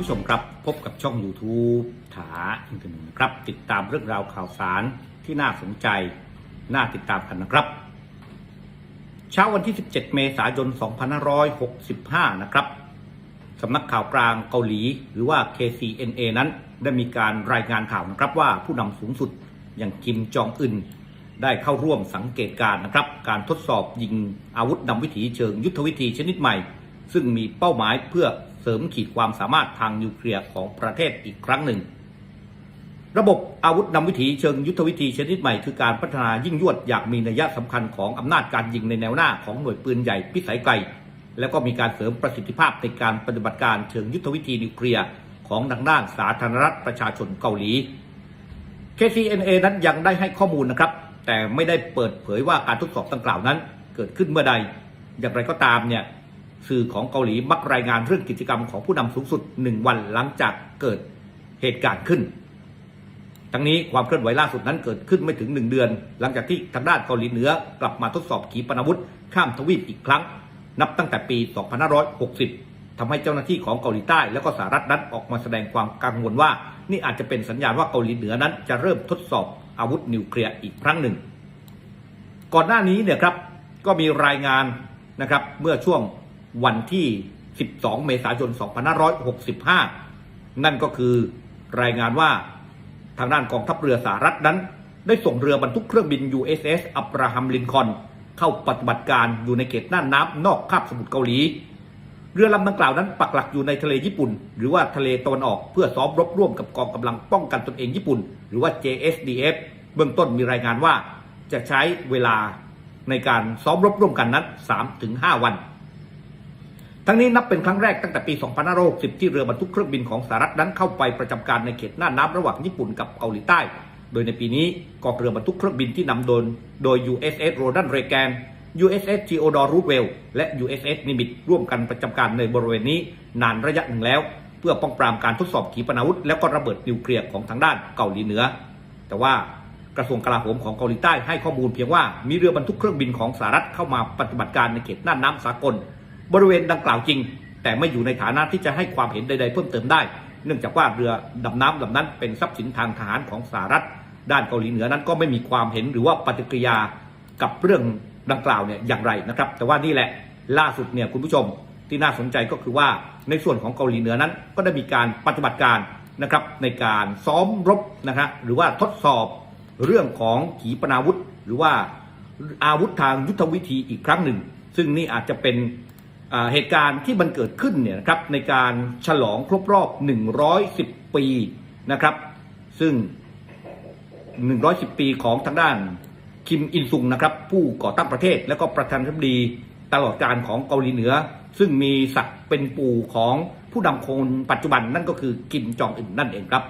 ผู้ชมครับพบกับช่อง YouTube ถาอินเทอร์เน็ตนะครับ ติดตามเรื่องราวข่าวสารที่น่าสนใจ น่าติดตามกันนะครับ เช้าวันที่ 17 เมษายน 2565 นะครับสำนักข่าวกลางเกาหลี หรือว่า KCNA นั้นได้มีการรายงานข่าวนะครับว่าผู้นำสูงสุดอย่างคิมจองอึนได้เข้าร่วมสังเกตการณ์นะครับ การทดสอบยิงอาวุธนำวิถีเชิงยุทธวิธีชนิดใหม่ ซึ่งมีเป้าหมายเพื่อ เสริมขีดความสามารถทางนิวเคลียร์ของประเทศอีกครั้งหนึ่ง ระบบอาวุธนำวิถีเชิงยุทธวิธีชนิดใหม่คือการพัฒนายิ่งยวดอย่างมีนัยสำคัญของอำนาจการยิงในแนวหน้าของหน่วยปืนใหญ่พิสัยไกล แล้วก็มีการเสริมประสิทธิภาพในการปฏิบัติการเชิงยุทธวิธีนิวเคลียร์ของทางด้านสาธารณรัฐประชาชนเกาหลี KCNA นั้นยังได้ให้ข้อมูลนะครับ แต่ไม่ได้เปิดเผยว่าการทดสอบดังกล่าวนั้นเกิดขึ้นเมื่อใด อย่างไรก็ตามเนี่ย สื่อของเกาหลีมักรายงานเรื่องกิจกรรมของผู้นำสูงสุดหนึ่งวันหลังจากเกิดเหตุการณ์ขึ้น ทั้งนี้ความเคลื่อนไหวล่าสุดนั้นเกิดขึ้นไม่ถึงหนึ่งเดือน หลังจากที่ทางด้านเกาหลีเหนือกลับมาทดสอบขีปนาวุธข้ามทวีปอีกครั้ง นับตั้งแต่ปี 2560ทำให้เจ้าหน้าที่ของเกาหลีใต้และก็สหรัฐนั้นออกมาแสดงความกังวลว่า นี่อาจจะเป็นสัญญาณว่าเกาหลีเหนือนั้นจะเริ่มทดสอบอาวุธนิวเคลียร์อีกครั้งหนึ่ง ก่อนหน้านี้เนี่ยครับก็มีรายงานนะครับเมื่อช่วง วันที่ 12 เมษายน 2565 นั่นก็คือรายงานว่าทางด้านกองทัพเรือสหรัฐนั้น ได้ส่งเรือบรรทุกเครื่องบิน USS อับราฮัมลินคอนเข้าปฏิบัติการอยู่ในเขตน่านน้ำนอกคาบสมุทรเกาหลี เรือลำดังกล่าวนั้นปักหลักอยู่ในทะเลญี่ปุ่น หรือว่าทะเลตะวันออกเพื่อซ้อมรบร่วมกับกองกำลังป้องกันตนเองญี่ปุ่น หรือว่า JSDF เบื้องต้นมีรายงานว่าจะใช้เวลาในการซ้อมรบร่วมกันนั้น 3-5 วัน ทั้งนี้นับเป็นครั้งแรกตั้งแต่ปี 2560 ที่เรือบรรทุกเครื่องบินของสหรัฐนั้นเข้าไปประจำการในเขตหน่าน้ำระหว่างญี่ปุ่นกับเกาหลีใต้ โดยในปีนี้กองเรือบรรทุกเครื่องบินที่นำโดยโดย USS Ronald Reagan USS Theodore Roosevelt และ USS Nimitz ร่วมกันประจำการในบริเวณนี้นานระยะหนึ่งแล้ว เพื่อป้องปรามการทดสอบขีปนาวุธ และก็ระเบิดนิวเคลียร์ของทางด้านเกาหลีเหนือ แต่ว่ากระทรวงกลาโหมของเกาหลีใต้ให้ข้อมูลเพียงว่ามีเรือบรรทุกเครื่องบินของสหรัฐเข้ามาปฏิบัติการในเขตน่านน้ำสากล บริเวณดังกล่าวจริง แต่ไม่อยู่ในฐานะที่จะให้ความเห็นใดๆเพิ่มเติมได้ เนื่องจากว่าเรือดำน้ำลำนั้นเป็นทรัพย์สินทางทหารของสหรัฐ ด้านเกาหลีเหนือนั้นก็ไม่มีความเห็นหรือว่าปฏิกิริยากับเรื่องดังกล่าวเนี่ยอย่างไรนะครับ แต่ว่านี่แหละล่าสุดเนี่ยคุณผู้ชมที่น่าสนใจก็คือว่าในส่วนของเกาหลีเหนือนั้น ก็ได้มีการปฏิบัติการนะครับในการซ้อมรบนะครับหรือว่าทดสอบเรื่องของขีปนาวุธ หรือว่าอาวุธทางยุทธวิธีอีกครั้งหนึ่ง ซึ่งนี่อาจจะเป็น เหตุการณ์ที่มันเกิดขึ้นเนี่ยนะครับในการฉลองครบรอบ 110 ปีนะครับ ซึ่ง 110 ปีของทางด้านคิมอินซุงนะครับ ผู้ก่อตั้งประเทศและก็ประธานาธิบดีตลอดการของเกาหลีเหนือ ซึ่งมีศักดิ์เป็นปู่ของผู้นำคนปัจจุบันนั่นก็คือคิมจองอึนนั่นเองครับ